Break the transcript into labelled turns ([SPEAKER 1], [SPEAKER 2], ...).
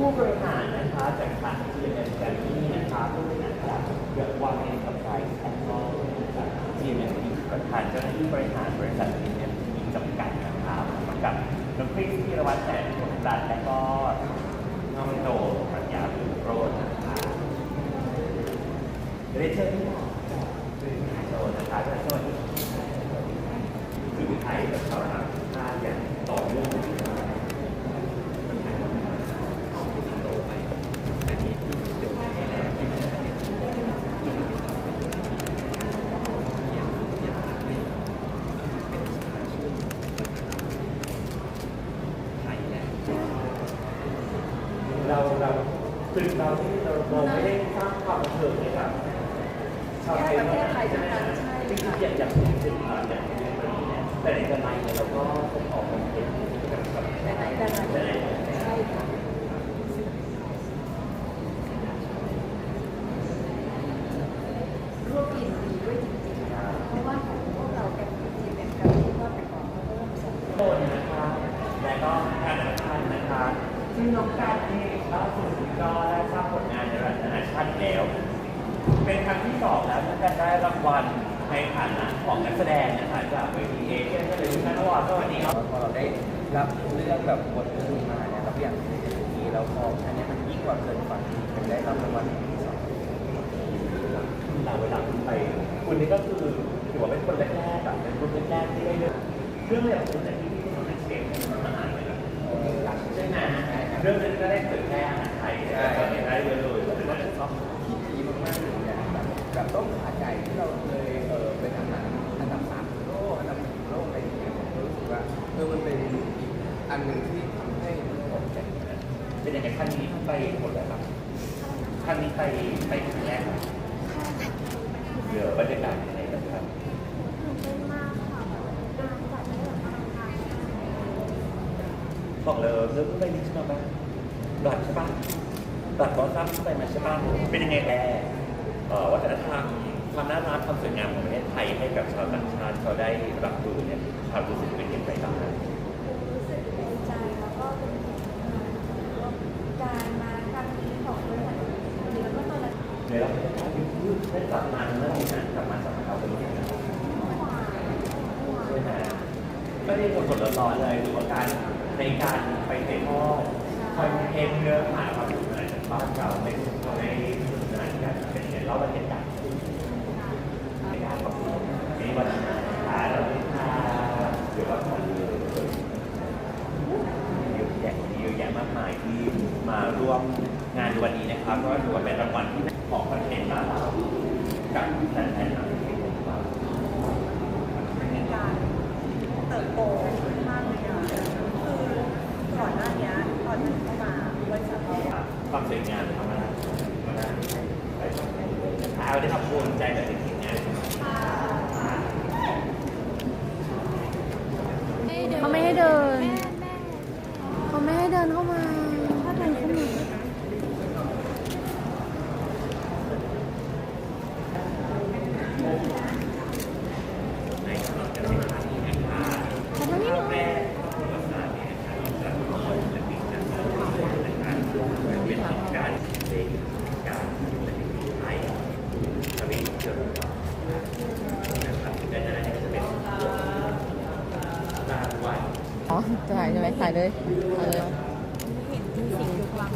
[SPEAKER 1] ผู้บริหารนะคะจากทางทีมแกรมมี่นะคะผู้บริหารจากเดือดวันเอ็นกับไพรส์แอนด์ก็จากทีมแอนด์ประธานเจ้าหน้าที่บริหารบริษัททีมแอนด์จำกัดนะคะกับน้องคริสพีรวัตรแสนผลรัตน์และก็น้องโตปรัญญาบุญโรจน์นะคะเรเชิญที่หมอโตนะคะจะช่วยสื่อไทยกับชาวต่างชาติอย่างต่อเนื่อง เราเราตึกเราที่เราเราไม่ได้สร้างความบันเทิงให้กับชาวไทย
[SPEAKER 2] แค่ประเทศไทยเท่านั้นใช่
[SPEAKER 1] ที่คืออย่างอย่างที่ตึกเราอย่างที่เป็นเนี่ยแต่ในกรณีเนี่ยเราก็ส่งออกคอนเทนต์ให้กับกับ
[SPEAKER 2] แต่ไหนแต่ไรใช่ค่ะร่วมยินดีด้วยจริงๆเพราะว่าของพวกเราเป็นทีมเป็นการที่ว่าแต่ก่อนเขาก็เริ่มส่ง
[SPEAKER 1] โคนนะคะและก็การสำคัญนะคะซึ่งน้องการ แล้ว เป็นครั้งที่สองแล้วที่การได้รางวัลในฐานะของนักแสดงนะคะจากเวทีเอเชียนเทเลวิชั่นอวอร์ดวัสดีครับ
[SPEAKER 3] พอเราได้รับเรื่องแบบบทเรื่องมาเนี่ยเราอยากเป็นอย่างนี้แล้วพออันนี้ยมันยิ่งกว่าเกินฝันเป็นได้รับรางวัลที่สอง
[SPEAKER 1] เราเวลาคุณไปคุณนี่ก็คือถือว่าเป็นคนแรกๆอะเป็นคนแรกๆที่ได้เลือกเรื่องอะไรของคุณแต่ที่ที่คุณเป็นเชฟอาหารเลยใช่ไหมเรื่องนั้นก็ได้เผยแพร่อาหารไทยแล้ได้เยเลยถือว่าเป็น ต้
[SPEAKER 3] มขาไก่ที่เราเคยเออเป็นอาหารอันดับสามของโลกอันดับหนึ่งของโลกอะไรอย่างเงี้ยผมก็รู้สึกว่าเออมันเป็นอีกอันหนึ่งที่ทำให้ผมใจ
[SPEAKER 1] เป็นยังไงขั้นนี้ไปหมดแล้วครับขั้นนี้ไปไปครั้งแรกครับเดี๋ยวบรรยากาศยังไงบ้างครับ
[SPEAKER 4] ตื่นเต้นมากค่ะแบบงานจัดได้แบบอลังการ
[SPEAKER 1] บอกเลยเริ่มไปนิดนึงบ้างหลอดใช่ปะหลอดบอสซัมไปมาใช่ปะเป็นยังไงแลเอ่อ วัฒนธรรมความน่ารักความสวยงามของประเทศไทยให้กับชาวต่างชาติเขาได้รับรู้เนี่ยความรู้สึกเป็นยังไงบ้างครับ
[SPEAKER 4] รู้สึกดีใจแล้วก็เป็นเกียรติมากๆว่าการมาครั้งนี้ของบริษัทนี้แล้วก็ตอนนั้น
[SPEAKER 1] เดี๋ยวเราจะพูดได้กลับมาเมื่อไหร่นะกลับมาสัมภาษณ์เป็นยังไง
[SPEAKER 4] เมื่อวานเมื่อวาน
[SPEAKER 1] ใช่ไหมไม่ได้สดๆร้อนๆเลยหรือว่าการในการไปเทมอลคอนเทนต์เนื้อหาความสนุกสนานจากบ้านเราในในสนุกสนานกันเป็นยังไงเล่าประเทศกันในการขอบคุณมีวันนี้นะคะเราได้พาเดี๋ยวว่าขอดูเลยเยอะแยะเยอะแยะ มากมายที่มาร่วมงานในวันนี้นะครับก็ถือว่าเป็นรางวัลที่ของคอนเทนต์บ้านเรากับแฟนๆต่างประเทศของเรา
[SPEAKER 2] มีการเติบโตมากเลยอะคือก่อนหน้านี้ตอนที่เข้ามาบริษัทเราอะ
[SPEAKER 1] ความสวยงามธรรมดาธรรมดาไปสองคนเลยนะคะเอาได้ขอบคุณใจแบบจริงๆน อ๋
[SPEAKER 5] อถ่ายใช่ไหมถ่ายเล
[SPEAKER 1] ยเอ
[SPEAKER 5] อ
[SPEAKER 1] เห็นจริงๆทุกวั
[SPEAKER 5] น